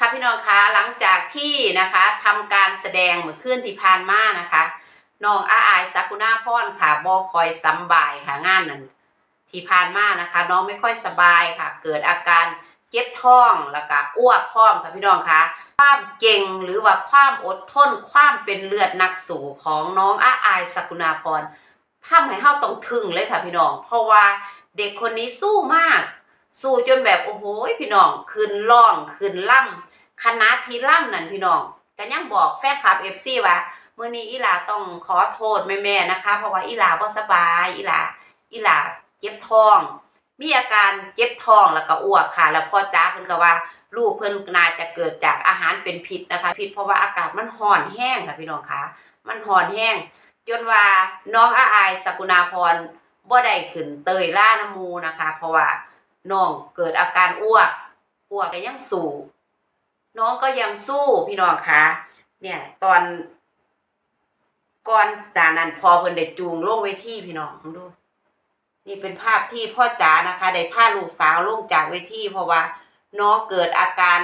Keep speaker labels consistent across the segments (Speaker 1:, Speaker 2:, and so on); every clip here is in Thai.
Speaker 1: ค่ะพี่น้องคะหลังจากที่นะคะทำการแสดงเมื่อคืนที่ผ่านมานะคะน้องอาอายสักุณาพรค่ะบอคอยสำบายค่ะงานนั้นที่ผ่านมานะคะ น้องไม่ค่อยสบายค่ะ เกิดอาการเจ็บท้องแล้วก็อ้วกพร้อมค่ะพี่น้องคะความเก่งหรือว่าความอดทนความเป็นเลือดนักสู่ของน้องอาอายสักุณาพรทำให้เฮาต้องทึ่งเลยค่ะพี่น้อง เพราะว่าเด็กคนนี้สู้มาก สู้จนแบบโอ้โหพี่น้องขึ้นร้องขึ้นล่ำ คณะทีล่ำนั่นพี่น้องก็ยังบอกแฟนคลับเอฟซีว่ามื้อนี้อีหลาต้องขอโทษแม่ๆนะคะ เพราะว่าอีหลาบ่สบายอีหลาอีหลาเจ็บท้อง มีอาการเจ็บท้องแล้วก็อ้วกค่ะ แล้วพ่อจ้าเพิ่นก็ว่าลูกเพิ่นน่าจะเกิดจากอาหารเป็นพิษนะคะ พิษเพราะว่าอากาศมันร้อนแห้งค่ะพี่น้องคะมันร้อนแห้งจนว่าน้องอาอายสกุณาพรบ่ได้ขึ้นเตยล่าน้ำมูนะคะ เพราะว่าน้องเกิดอาการอ้วกอ้วกก็ยังสู น้องก็ยังสู้พี่น้องคะเนี่ยตอนก่อนตานันพอเพิ่นได้จูงลงเวทีพี่น้องดู นี่เป็นภาพที่พ่อจ๋านะคะได้พาลูกสาวลงจากเวทีเพราะว่า น้องเกิดอาการ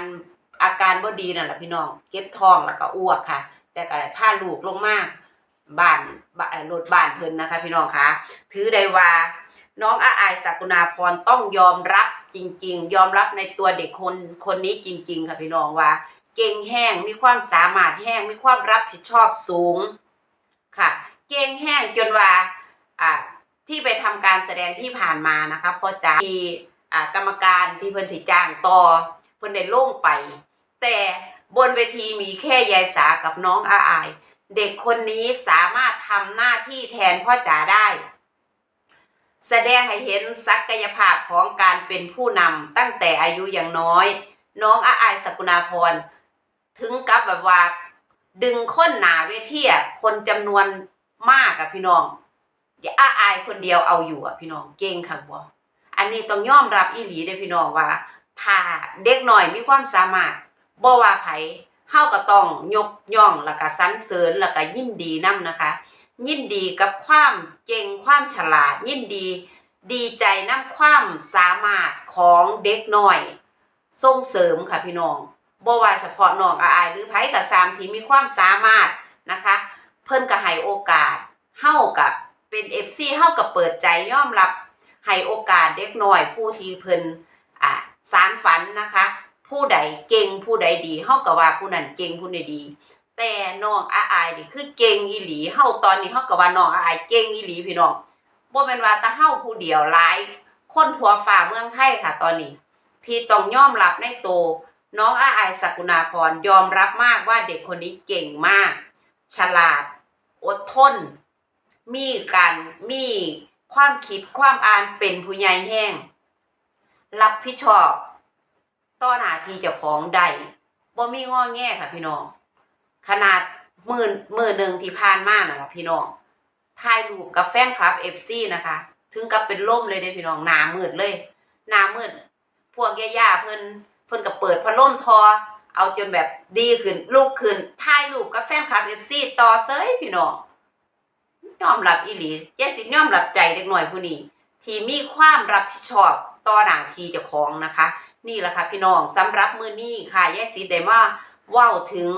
Speaker 1: อาการบ่ดีนั่นแหละพี่น้อง เก็บท้องแล้วก็อ้วกค่ะแต่ก็ได้พาลูกลงมาบ้านบ้านรถบ้านเพิ่นนะคะ พี่น้องคะถือได้ว่าน้องอาอายสักุณาพรต้องยอมรับ จริง ๆ ยอมรับในตัวเด็กคนคนนี้จริง ๆ ค่ะพี่น้องว่า เก่งแห้งมีความสามารถแห้งมีความรับผิดชอบสูงค่ะ เก่งแห้งจนว่าอ่าที่ไปทำการแสดงที่ผ่านมานะคะพ่อจ๋าที่อ่ากรรมการที่เพิ่นสิจ้างต่อเพิ่นได้ลงไป แต่บนเวทีมีแค่ยายสากับน้องอาอาย เด็กคนนี้สามารถทำหน้าที่แทนพ่อจ๋าได้ แสดงให้เห็นศักยภาพของการเป็นผู้นำตั้งแต่อายุอย่างน้อย น้องอาอายสกุณาพร ถึงกับแบบว่า ดึงค้นหนาเวทีคนจำนวนมากอะพี่น้องอย่าอาอายคนเดียวเอาอยู่อะพี่น้องเก่งค่ะบ่อันนี้ต้องยอมรับอีหลีเด้พี่น้องว่า ถ้าเด็กหน่อยมีความสามารถบ่ว่าไผเฮาก็ต้องยกย่องแล้วก็สรรเสริญแล้วก็ยินดีนํนะคะ ยินดีกับความเก่งความฉลาด ยินดี ดีใจน้ำความสามารถของเด็กน้อยส่งเสริมค่ะพี่น้องบ่ว่าเฉพาะน้องอาอายหรือไผกับสามที่มีความสามารถนะคะ เพิ่นก็ให้โอกาสเฮากับเป็น FC เฮากับเปิดใจยอมรับให้โอกาสเด็กน้อยผู้ที่เพิ่นอ่าสารฝันนะคะ ผู้ใดเก่งผู้ใดดีเฮาก็ว่าผู้นั้นเก่งผู้นี้ดี แต่น้องอาอายนี่คือเก่งอีหลีเฮาตอนนี้เฮาก็ว่าน้องอาอายเก่งอีหลีพี่น้องบ่แม่นว่าแต่เฮาผู้เดียวหลาย คนทั่วฟ้าเมืองไทยค่ะ ตอนนี้ ที่ต้องยอมรับในโต น้องอาอายสกุณาพรยอมรับมากว่าเด็กคนนี้เก่งมาก ฉลาด อดทน มีการมีความคิดความอ่านเป็นผู้ใหญ่แห้ง รับผิดชอบต่อหน้าที่เจ้าของได้บ่มีงอแง่ค่ะพี่น้อง ขนาดมือมือหนึ่งที่ผ่านมาน่ะล่ะพี่น้องถ่ายรูปกับแฟนคลับ FC นะคะ ถึงกับเป็นล่มเลยเด้พี่น้องหนามืดเลยหนามืดพวกย่าๆเพิ่นเพิ่นก็เปิดพัดลมทอ เอาจนแบบดีขึ้นลุกขึ้นถ่ายรูปกับแฟนคลับ FC ต่อเซยพี่น้องยอมรับอีหลียายสิยอมรับใจเด็กหน่อยผู้นี้ที่มีความรับผิดชอบต่อหน้าที่เจ้าของนะคะ นี่แหละค่ะพี่น้องสำหรับมื้อนี้ค่ะยายสิได้มาเว้าถึง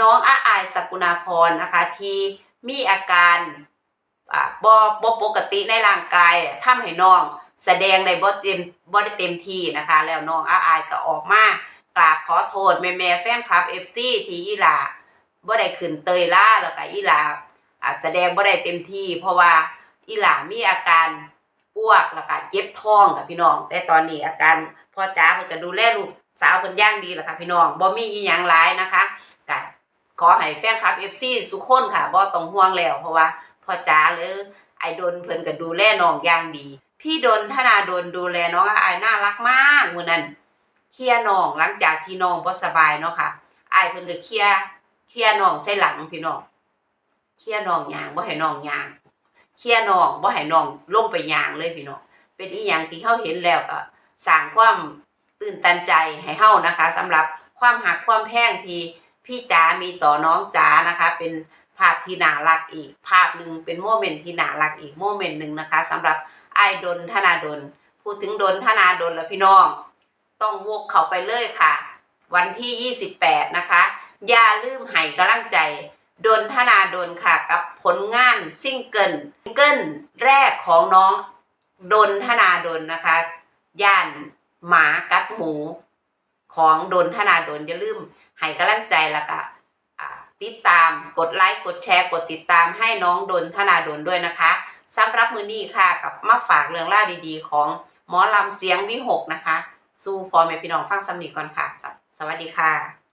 Speaker 1: น้องอาอายสกุณาพรนะคะที่มีอาการบ่บ่ปกติในร่างกายทำให้น้องแสดงได้บ่เต็มบ่ได้เต็มที่นะคะ แล้วน้องอาอายก็ออกมากราบขอโทษแม่ๆแฟนคลับ FC ที่อีหลาบ่ได้ขึ้นเตยล่าแล้วก็อีหลาอ่าแสดงบ่ได้เต็มที่ เพราะว่าอีหลามีอาการอ้วกแล้วก็เจ็บท้องค่ะพี่น้อง แต่ตอนนี้อาการพ่อจ๋าเพิ่นก็ดูแลลูกสาวเพิ่นอย่างดีแหละค่ะพี่น้องบ่มีอีหยังหลายนะคะ ขอให้แฟนคลับ FC ทุกคนค่ะบ่ต้องห่วงแล้วเพราะว่าพ่อจ๋าหรือไอ้ดนเพิ่นก็ดูแลน้องอย่างดี พี่ดนธนาดนดูแลน้องอายน่ารักมากมื้อนั้นเคลียร์น้องหลังจากที่น้องบ่สบายเนาะค่ะอายเพิ่นก็เคลียร์เคลียร์น้องใส่หลังพี่น้องเคลียร์น้องยางบ่ให้น้องยางเคลียร์น้องบ่ให้น้องลงไปยางเลยพี่น้องเป็นอีหยังที่เฮาเห็นแล้วก็สร้างความตื่นตันใจให้เฮานะคะสำหรับความหักความแพงที่ พี่จ๋ามีต่อน้องจ๋านะคะ เป็นภาพที่น่ารักอีก ภาพหนึ่งเป็นโมเมนต์ที่น่ารักอีกโมเมนต์หนึ่งนะคะสำหรับไอ้ดนธนาดนพูดถึงดนธนาดนแล้วพี่น้อง ต้องวกเขาไปเลยค่ะ วันที่ 28 นะคะ อย่าลืมให้กำลังใจดนธนาดนค่ะกับผลงานซิงเกิลซิงเกิลแรกของน้องดนธนาดนนะคะ ย่านหมากัดหมู ของดนธนาดนอย่าลืมให้กำลังใจแล้วก็ติดตามกดไลค์กดแชร์กดติดตามให้น้องดนธนาดนด้วยนะคะสำหรับมือนี้ค่ะกับมาฝากเรื่องราวดีๆ ของหมอลำเสียงวิหกนะคะ สู้พอแม่พี่น้องฟังสำนีก่อนค่ะ สวัสดีค่ะ